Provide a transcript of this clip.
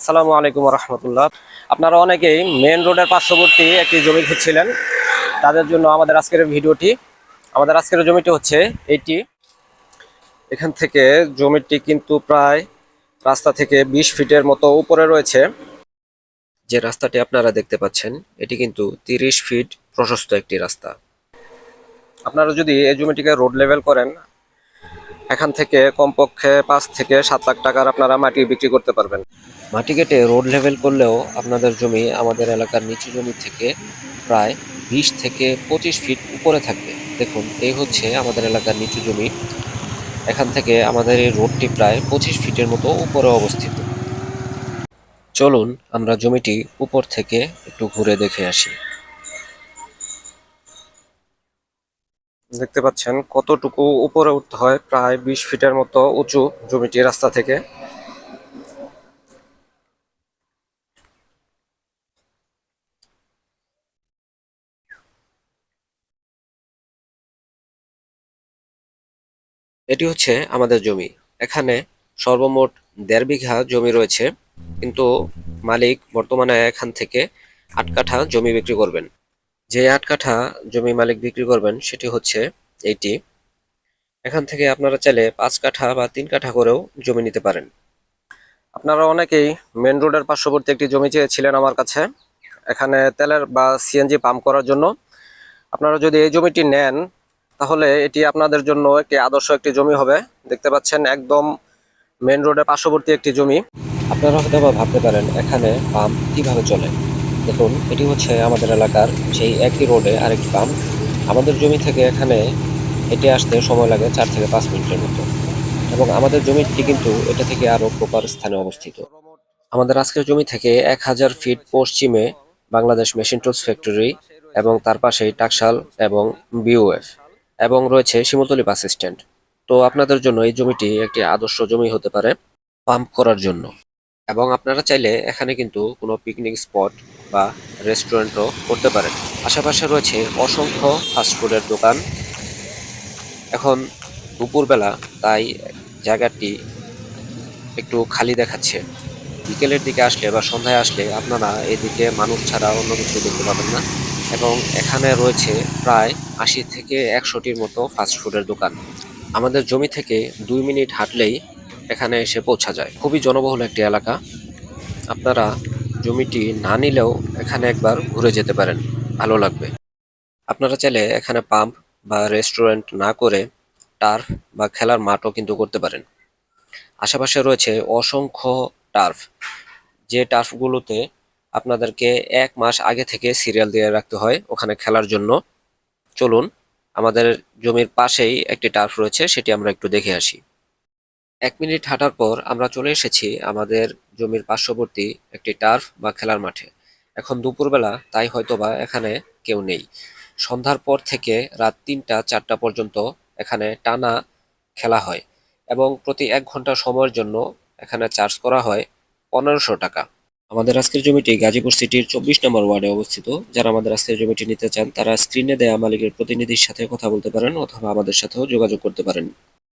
আসসালামু আলাইকুম রহমতুল্লাহ আপনারা অনেকেই মেন রোডের পার্শ্ববর্তী একটি জমি খুঁজছিলেন। তাদের জন্য আমাদের আজকের ভিডিওটি, আমাদের আজকের জমিটি হচ্ছে এইটি এখান থেকে জমিটি কিন্তু প্রায় রাস্তা থেকে বিশ ফিটের মতো উপরে রয়েছে। যে রাস্তাটি আপনারা দেখতে পাচ্ছেন, এটি কিন্তু তিরিশ ফিট প্রশস্ত একটি রাস্তা। আপনারা যদি এই জমিটিকে রোড লেভেল করেন এখান থেকে কমপক্ষে পাঁচ থেকে সাত লাখ টাকার আপনারা মাটি বিক্রি করতে পারবেন। মাটি কেটে রোড লেভেল করলেও আপনাদের জমি আমাদের এলাকার নিচু জমি থেকে প্রায় বিশ থেকে পঁচিশ ফিট উপরে থাকবে। দেখুন, এই হচ্ছে আমাদের এলাকার নিচু জমি। এখান থেকে আমাদের এই রোডটি প্রায় পঁচিশ ফিটের মতো উপরে অবস্থিত। চলুন আমরা জমিটি উপর থেকে একটু ঘুরে দেখে আসি। দেখতে পাচ্ছেন কতটুকু উপরে উঠতে হয়, প্রায় বিশ ফিটের মতো উঁচু জমিটি রাস্তা থেকে। এটি হচ্ছে আমাদের জমি। এখানে সর্বমোট দেড় বিঘা জমি রয়েছে, কিন্তু মালিক বর্তমানে এখান থেকে আট কাঠা জমি বিক্রি করবেন। যে আট কাঠা জমি মালিক বিক্রি করবেন, সেটি হচ্ছে এইটি। এখান থেকে আপনারা চাইলে পাঁচ কাঠা বা তিন কাঠা করেও জমি নিতে পারেন। আপনারা অনেকেই মেন রোডের পার্শ্ববর্তী একটি জমি চেয়েছিলেন আমার কাছে। এখানে তেলের বা সিএনজি পাম্প করার জন্য। আপনারা যদি এই জমিটি নেন, তাহলে এটি আপনাদের জন্য একটি আদর্শ একটি জমি হবে। দেখতে পাচ্ছেন একদম মেন রোডের পার্শ্ববর্তী একটি জমি। আপনারা হয়তো ভাবতে পারেন, এখানে পাম্প কীভাবে চলে? দেখুন, এটি হচ্ছে আমাদের এলাকার সেই একই রোডে আরেকটি পাম্প। আমাদের জমি থেকে এখানে এটি আসতে সময় লাগে চার থেকে পাঁচ মিনিটের মতো। এবং আমাদের জমিটি কিন্তু এটা থেকে আরও প্রপার স্থানে অবস্থিত। আমাদের আজকের জমি থেকে এক হাজার ফিট পশ্চিমে বাংলাদেশ মেশিন টুলস ফ্যাক্টরি এবং তার পাশেই টাকশাল এবং বিওএফ এবং রয়েছে শিমুলতলি বাস স্ট্যান্ড। তো আপনাদের জন্য এই জমিটি একটি আদর্শ জমি হতে পারে পাম্প করার জন্য। এবং আপনারা চাইলে এখানে কিন্তু কোনো পিকনিক স্পট বা রেস্টুরেন্টও করতে পারেন। আশেপাশে রয়েছে অসংখ্য ফাস্টফুডের দোকান। এখন দুপুরবেলা তাই জায়গাটি একটু খালি দেখাচ্ছে। বিকেলের দিকে আসলে বা সন্ধ্যায় আসলে আপনারা এদিকে মানুষ ছাড়া অন্য কিছু দেখতে পাবেন না এবং এখানে রয়েছে প্রায় আশি থেকে একশোটির মতো ফাস্টফুডের দোকান। আমাদের জমি থেকে দুই মিনিট হাঁটলেই এখানে এসে পৌঁছা যায়। খুবই জনবহুল একটি এলাকা। আপনারা জমিটি না নিলেও এখানে একবার ঘুরে যেতে পারেন। ভালো লাগবে। আপনারা চাইলে এখানে পাম্প বা রেস্টুরেন্ট না করে টার্ফ বা খেলার মাঠও কিন্তু করতে পারেন। আশেপাশে রয়েছে অসংখ্য টার্ফ। যে টার্ফগুলোতে আপনাদেরকে এক মাস আগে থেকে সিরিয়াল দিয়ে রাখতে হয় ওখানে খেলার জন্য। চলুন, আমাদের জমির পাশেই একটি টার্ফ রয়েছে, সেটি আমরা একটু দেখে আসি। এক মিনিট হাঁটার পর আমরা চলে এসেছি আমাদের জমির পার্শ্ববর্তী একটি টার্ফ বা খেলার মাঠে। এখন দুপুরবেলা, তাই হয়তোবা এখানে কেউ নেই। সন্ধ্যার পর থেকে রাত তিনটা, চারটা পর্যন্ত এখানে টানা খেলা হয় এবং প্রতি এক ঘণ্টা সময়ের জন্য এখানে চার্জ করা হয় পনেরোশো টাকা। আমাদের আজকের জমিটি গাজীপুর সিটির চব্বিশ নম্বর ওয়ার্ডে অবস্থিত। যারা আমাদের আজকের জমিটি নিতে চান, তারা স্ক্রিনে দেয়া মালিকের প্রতিনিধির সাথে কথা বলতে পারেন অথবা আমাদের সাথেও যোগাযোগ করতে পারেন।